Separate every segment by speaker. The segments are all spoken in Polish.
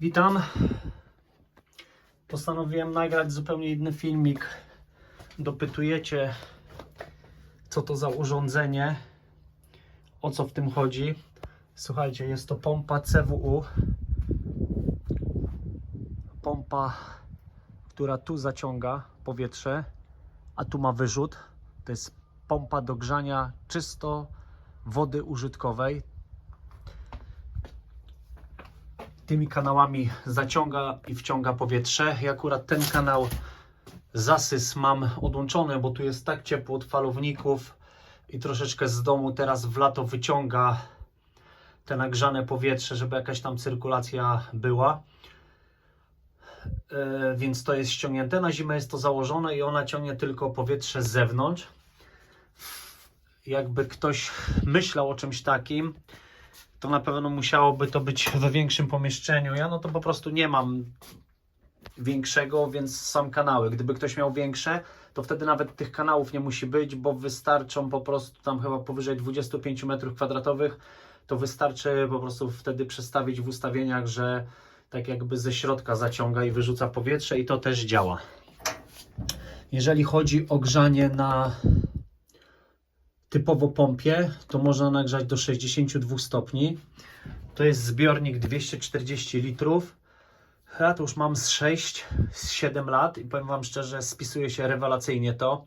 Speaker 1: Witam. Postanowiłem nagrać zupełnie inny filmik. Dopytujecie, co to za urządzenie, o co w tym chodzi. Słuchajcie, jest to pompa CWU. Pompa, która tu zaciąga powietrze, a tu ma wyrzut. To jest pompa do grzania czysto wody użytkowej. Tymi kanałami zaciąga i wciąga powietrze. Ja akurat ten kanał zasys mam odłączony, bo tu jest tak ciepło od falowników i troszeczkę z domu teraz w lato wyciąga te nagrzane powietrze, żeby jakaś tam cyrkulacja była. E, Więc to jest ściągnięte. Na zimę jest to założone i ona ciągnie tylko powietrze z zewnątrz. Jakby ktoś myślał o czymś takim, to na pewno musiałoby to być we większym pomieszczeniu. Ja no to po prostu nie mam większego, więc sam kanały. Gdyby ktoś miał większe, to wtedy nawet tych kanałów nie musi być, bo wystarczą po prostu tam chyba powyżej 25 m2, to wystarczy po prostu wtedy przestawić w ustawieniach, że tak jakby ze środka zaciąga i wyrzuca powietrze i to też działa. Jeżeli chodzi o grzanie na typowo pompie, to można nagrzać do 62 stopni. To jest zbiornik 240 litrów. Ja to już mam z 6, z 7 lat i powiem Wam szczerze, spisuje się rewelacyjnie to.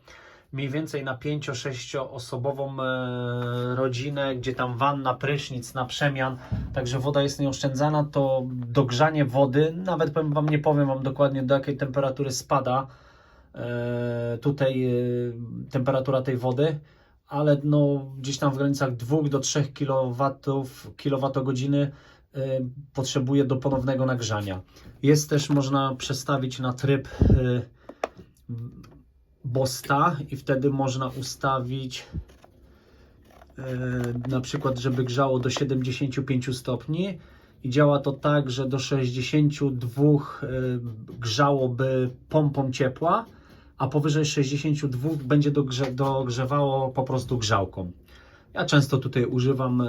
Speaker 1: Mniej więcej na 5-6 osobową e, rodzinę, gdzie tam wanna, prysznic na przemian, także woda jest nieoszczędzana, to dogrzanie wody, nawet powiem Wam, nie powiem Wam dokładnie do jakiej temperatury spada e, tutaj e, temperatura tej wody, ale no, gdzieś tam w granicach 2 do 3 kW, kWh potrzebuje do ponownego nagrzania. Jest też, można przestawić na tryb y, Bosta i wtedy można ustawić y, na przykład, żeby grzało do 75 stopni i działa to tak, że do 62 y, grzałoby pompą ciepła, a powyżej 62 będzie dogrze dogrzewało po prostu grzałką. Ja często tutaj używam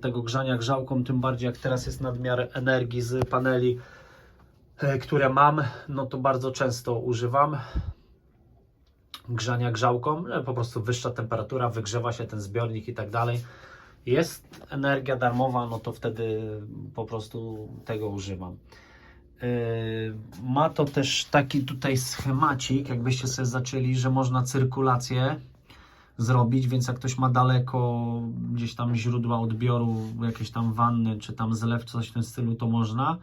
Speaker 1: tego grzania grzałką, tym bardziej jak teraz jest nadmiar energii z paneli, y, które mam, no to bardzo często używam grzania grzałką, po prostu wyższa temperatura, wygrzewa się ten zbiornik i tak dalej. Jest energia darmowa, no to wtedy po prostu tego używam. Yy, Ma to też taki tutaj schemacik, jakbyście sobie zaczęli, że można cyrkulację zrobić, więc jak ktoś ma daleko gdzieś tam źródła odbioru, jakieś tam wanny, czy tam zlew, coś w tym stylu, to można.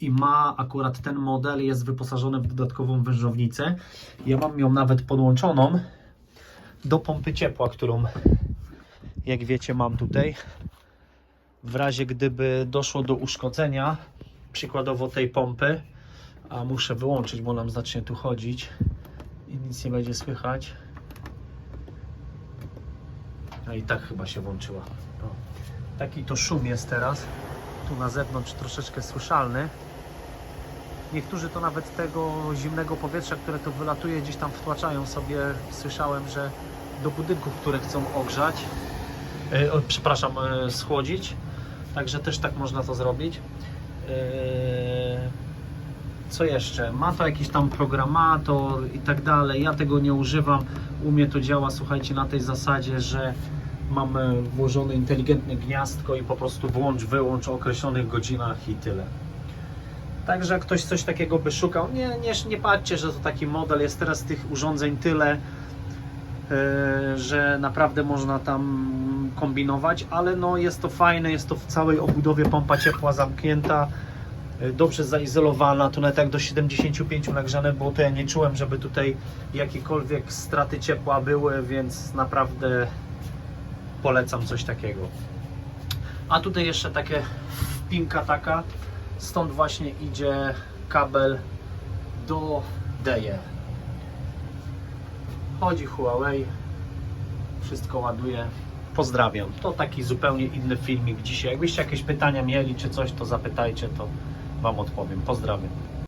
Speaker 1: I ma akurat ten model, jest wyposażony w dodatkową wężownicę. Ja mam ją nawet podłączoną do pompy ciepła, którą jak wiecie mam tutaj. W razie gdyby doszło do uszkodzenia, przykładowo tej pompy, a muszę wyłączyć, bo nam zacznie tu chodzić i nic nie będzie słychać. No i tak chyba się włączyła. Taki to szum jest teraz. Tu na zewnątrz troszeczkę słyszalny. Niektórzy to nawet tego zimnego powietrza, które tu wylatuje, gdzieś tam wtłaczają sobie. Słyszałem, że do budynków, które chcą ogrzać, e, przepraszam, e, schłodzić. Także też tak można to zrobić. E, co jeszcze? Ma to jakiś tam programator i tak dalej. Ja tego nie używam. U mnie to działa, słuchajcie, na tej zasadzie, że mam e, włożone inteligentne gniazdko i po prostu włącz, wyłącz o określonych godzinach i tyle. Także jak ktoś coś takiego by szukał, nie, nie, nie patrzcie, że to taki model. Jest teraz tych urządzeń tyle, e, że naprawdę można tam kombinować, ale no jest to fajne, jest to w całej obudowie pompa ciepła zamknięta, e, dobrze zaizolowana, to nawet jak do 75 nagrzane było, to ja nie czułem, żeby tutaj jakiekolwiek straty ciepła były, więc naprawdę polecam coś takiego. A tutaj jeszcze takie wpinka taka, stąd właśnie idzie kabel do DE. Chodzi Huawei, wszystko ładuje. Pozdrawiam. To taki zupełnie inny filmik dzisiaj. Jakbyście jakieś pytania mieli czy coś, to zapytajcie, to Wam odpowiem. Pozdrawiam.